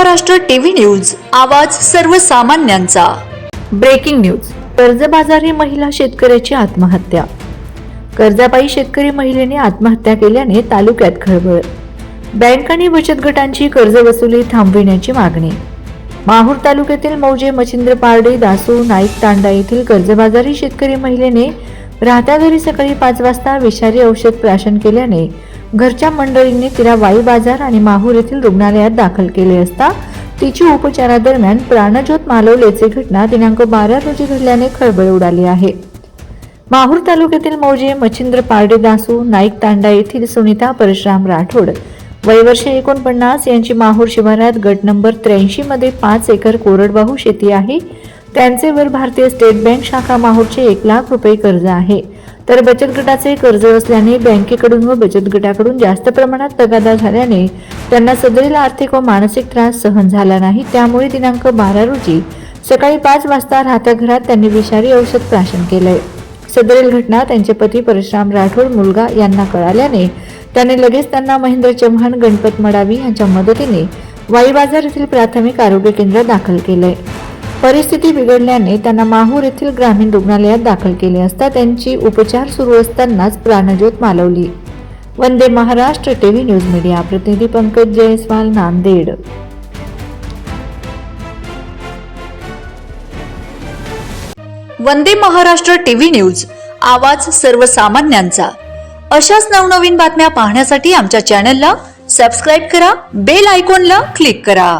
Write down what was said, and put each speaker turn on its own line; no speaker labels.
Maharashtra TV news आवाज सर्वसामान्यांचा.
Breaking news कर्जबाजारी महिला शेतकऱ्याची आत्महत्या. कर्जापायी शेतकरी महिलेने आत्महत्या केल्याने तालुक्यात खळबळ. बँक आणि बचत गटांची कर्ज वसुली थांबविण्याची मागणी. माहूर तालुक्यातील मौजे मच्छिंद्र पारडे दासू नाईक तांडा येथील कर्जबाजारी शेतकरी महिलेने राहत्या घरी सकाळी पाच वाजता विषारी औषध प्राशन केल्याने घरच्या मंडळींनी तिला वाई बाजार आणि माहूर येथील रुग्णालयात दाखल केले असता तिची उपचारादरम्यान प्राणज्योत मालवलेचे घटना दिनांक बारा रोजी घडल्याने खळबळ उडाली आहे. माहूर तालुक्यातील मौजे मच्छिंद्र पारडे दासू नाईक तांडा येथील सुनीता परशुराम राठोड वयवर्ष एकोणपन्नास यांची माहूर शिवारात गट नंबर त्र्याऐंशी मध्ये पाच एकर कोरडवाहू शेती आहे. त्यांचे वर भारतीय स्टेट बँक शाखा माहूरचे एक लाख रुपये कर्ज आहे. तर बचत गटाचे कर्ज असल्याने बँकेकडून व बचत गटाकडून जास्त प्रमाणात तगादा झाल्याने त्यांना सदरील आर्थिक व मानसिक त्रास सहन झाला नाही. त्यामुळे दिनांक बारा रोजी सकाळी पाच वाजता राहत्या घरात त्यांनी विषारी औषध प्राशन केलंय सदरील घटना त्यांचे पती परशुराम राठोड मुलगा यांना कळाल्याने त्याने लगेच त्यांना महेंद्र चव्हाण गणपत मडावी यांच्या मदतीने वाई बाजार येथील प्राथमिक आरोग्य केंद्रात दाखल केलंय परिस्थिती बिघडल्याने त्यांना माहूर येथील ग्रामीण रुग्णालयात दाखल केले असता त्यांची उपचार सुरू असतानाच प्राणज्योत मालवली. Vande Maharashtra TV news media. प्रतिनिधी पंकज जयस्वाल नांदेड.
वंदे महाराष्ट्र टीव्ही न्यूज आवाज सर्वसामान्यांचा. अशाच नवनवीन बातम्या पाहण्यासाठी आमच्या चॅनलला सबस्क्राईब करा बेल आयकॉनला क्लिक करा.